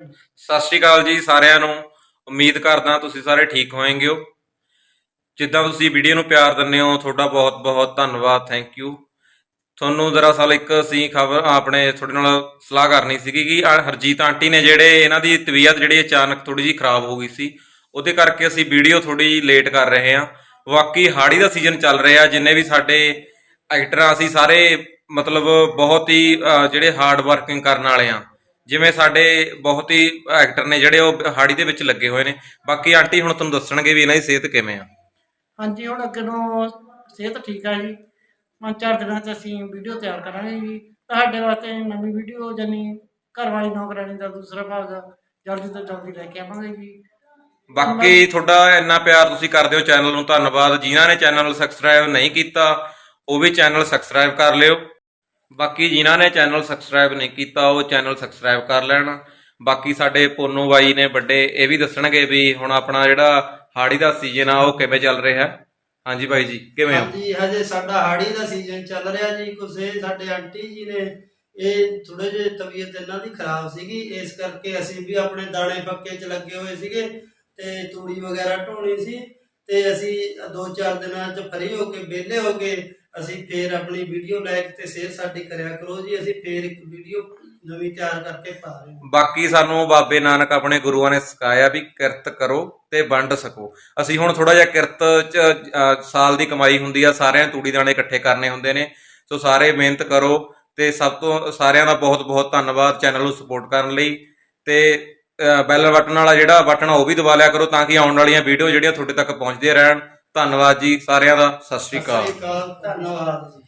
ਸਤਿ ਸ਼੍ਰੀ ਅਕਾਲ ਜੀ ਸਾਰਿਆਂ ਨੂੰ। ਉਮੀਦ ਕਰਦਾ ਤੁਸੀਂ ਸਾਰੇ ਠੀਕ ਹੋਏਗੇ ਹੋ ਜਿੱਦਾਂ ਤੁਸੀਂ ਵੀਡੀਓ ਨੂੰ ਪਿਆਰ ਦਿੰਦੇ ਹੋ, ਤੁਹਾਡਾ ਬਹੁਤ ਬਹੁਤ ਧੰਨਵਾਦ ਥੈਂਕ ਯੂ ਤੁਹਾਨੂੰ ਦਰਅਸਲ ਇੱਕ ਅਸੀਂ ਖਬਰ ਆਪਣੇ ਤੁਹਾਡੇ ਨਾਲ ਸਲਾਹ ਕਰਨੀ ਸੀਗੀ ਕਿ ਹਰਜੀਤ ਆਂਟੀ ਨੇ ਜਿਹੜੇ ਇਹਨਾਂ ਦੀ ਤਬੀਅਤ ਜਿਹੜੀ ਅਚਾਨਕ ਥੋੜੀ ਜਿਹੀ ਖਰਾਬ ਹੋ ਗਈ ਸੀ, ਉਹਦੇ ਕਰਕੇ ਅਸੀਂ ਵੀਡੀਓ ਥੋੜੀ ਲੇਟ ਕਰ ਰਹੇ ਹਾਂ। ਬਾਕੀ ਹਾੜੀ ਦਾ ਸੀਜ਼ਨ ਚੱਲ ਰਿਹਾ, ਜਿੰਨੇ ਵੀ ਸਾਡੇ ਐਕਟਰ ਅਸੀਂ ਸਾਰੇ ਮਤਲਬ ਬਹੁਤ ਹੀ ਜਿਹੜੇ ਹਾਰਡ ਵਰਕਿੰਗ ਕਰਨ ਵਾਲੇ ਆ। ਜਿਵੇਂ ਸਾਡੇ ਬਹੁਤ ਹੀ ਐਕਟਰ ਨੇ ਜਿਹੜੇ ਉਹ ਹਾੜੀ ਦੇ ਵਿੱਚ ਲੱਗੇ ਹੋਏ ਨੇ। ਬਾਕੀ ਆਂਟੀ ਹੁਣ ਤੁਹਾਨੂੰ ਦੱਸਣਗੇ ਵੀ ਇਹਨਾਂ ਦੀ ਸਿਹਤ ਕਿਵੇਂ ਆ। ਹਾਂਜੀ ਹੁਣ ਅੱਗੇ ਨੂੰ ਸਿਹਤ ਠੀਕ ਆ ਜੀ। ਪੰਜ ਚਾਰ ਦਿਨਾਂ 'ਚ ਅਸੀਂ ਵੀਡੀਓ ਤਿਆਰ ਕਰਾਂਗੇ ਜੀ। ਤੁਹਾਡੇ ਵਾਸਤੇ ਨਵੀਂ ਵੀਡੀਓ ਜਾਨੀ ਘਰ ਵਾਲੀ ਨੌਕਰਾਨੀ ਦਾ ਦੂਸਰਾ ਭਾਗ ਜਲਦੀ ਤੋਂ ਜਲਦੀ ਲੈ ਕੇ ਆਵਾਂਗੇ ਜੀ। ਬਾਕੀ ਤੁਹਾਡਾ ਇੰਨਾ ਪਿਆਰ ਤੁਸੀਂ ਕਰਦੇ ਹੋ ਚੈਨਲ ਨੂੰ। ਧੰਨਵਾਦ। ਜਿਨ੍ਹਾਂ ਨੇ ਚੈਨਲ ਨੂੰ ਸਬਸਕ੍ਰਾਈਬ ਨਹੀਂ ਕੀਤਾ ਉਹ ਵੀ ਚੈਨਲ ਸਬਸਕ੍ਰਾਈਬ ਕਰ ਲਿਓ। ਬਾਕੀ ਜਿਨ੍ਹਾਂ ਨੇ ਚੈਨਲ ਸਬਸਕ੍ਰਾਈਬ ਨਹੀਂ ਕੀਤਾ, ਉਹ ਚੈਨਲ ਸਬਸਕ੍ਰਾਈਬ ਕਰ ਲੈਣ। ਬਾਕੀ ਸਾਡੇ ਪੋਨੂ ਬਾਈ ਨੇ ਵੱਡੇ, ਇਹ ਵੀ ਦੱਸਣਗੇ ਵੀ ਹੁਣ ਆਪਣਾ ਜਿਹੜਾ ਹਾੜੀ ਦਾ ਸੀਜ਼ਨ ਆ, ਉਹ ਕਿਵੇਂ ਚੱਲ ਰਿਹਾ। ਹੈ ਹਾਂਜੀ ਬਾਈ ਜੀ, ਕਿਵੇਂ ਹੋ? ਹਾਂਜੀ, ਹਜੇ ਸਾਡਾ ਹਾੜੀ ਦਾ ਸੀਜ਼ਨ ਚੱਲ ਰਿਹਾ ਜੀ। ਕੁਛ ਸਾਡੇ ਆਂਟੀ ਜੀ ਨੇ, ਇਹ ਥੋੜੇ ਜਿਹੇ ਤਬੀਅਤ ਇਹਨਾਂ ਦੀ ਖਰਾਬ ਸੀਗੀ। ਇਸ ਕਰਕੇ ਅਸੀਂ ਵੀ ਆਪਣੇ ਦਾਣੇ ਪੱਕੇ 'ਚ ਲੱਗੇ ਹੋਏ ਸੀਗੇ ਤੇ ਤੂੜੀ ਵਗੈਰਾ ਢੋਣੀ ਸੀ ਤੇ ਅਸੀਂ ਦੋ ਚਾਰ ਦਿਨਾਂ 'ਚ ਫਰੀ ਹੋ ਕੇ ਵਿਹਲੇ ਹੋ ਕੇ ਅਸੀਂ ਫੇਰ ਆਪਣੀ ਵੀਡੀਓ ਲਾਈਕ ਤੇ ਸ਼ੇਅਰ ਸਾਡੀ ਕਰਿਆ ਕਰੋ ਜੀ ਅਸੀਂ ਫੇਰ ਇੱਕ ਵੀਡੀਓ ਨਵੀਂ ਤਿਆਰ ਕਰਕੇ ਪਾ ਰਹੇ ਹਾਂ। ਬਾਕੀ ਸਾਨੂੰ ਬਾਬੇ ਨਾਨਕ ਆਪਣੇ ਗੁਰੂਆਂ ਨੇ ਸਿਖਾਇਆ ਵੀ ਕਿਰਤ ਕਰੋ ਤੇ ਵੰਡ ਸਕੋ। ਅਸੀਂ ਹੁਣ ਥੋੜਾ ਜਿਹਾ ਕਿਰਤ ਚ ਅ, ਸਾਲ ਦੀ ਕਮਾਈ ਹੁੰਦੀ ਆ ਸਾਰਿਆਂ ਤੂੜੀ ਦਾਣੇ ਇਕੱਠੇ ਕਰਨੇ ਹੁੰਦੇ ਨੇ। ਸੋ ਸਾਰੇ ਮਿਹਨਤ ਕਰੋ ਤੇ ਸਭ ਤੋਂ ਸਾਰਿਆਂ ਦਾ ਬਹੁਤ ਬਹੁਤ ਧੰਨਵਾਦ ਚੈਨਲ ਨੂੰ ਸਪੋਰਟ ਕਰਨ ਲਈ। ਤੇ ਬੈਲ ਬਟਨ ਵਾਲਾ ਜਿਹੜਾ ਬਟਨ ਆ ਉਹ ਵੀ ਦਬਾ ਲਿਆ ਕਰੋ ਤਾਂ ਕਿ ਆਉਣ ਵਾਲੀਆਂ ਵੀਡੀਓ ਜਿਹੜੀਆਂ ਤੁਹਾਡੇ ਤੱਕ ਪਹੁੰਚਦੀਆਂ ਰਹਿਣ। ਧੰਨਵਾਦ ਜੀ ਸਾਰਿਆਂ ਦਾ ਸਤਿ ਸ਼੍ਰੀ ਅਕਾਲ। ਧੰਨਵਾਦ ਜੀ।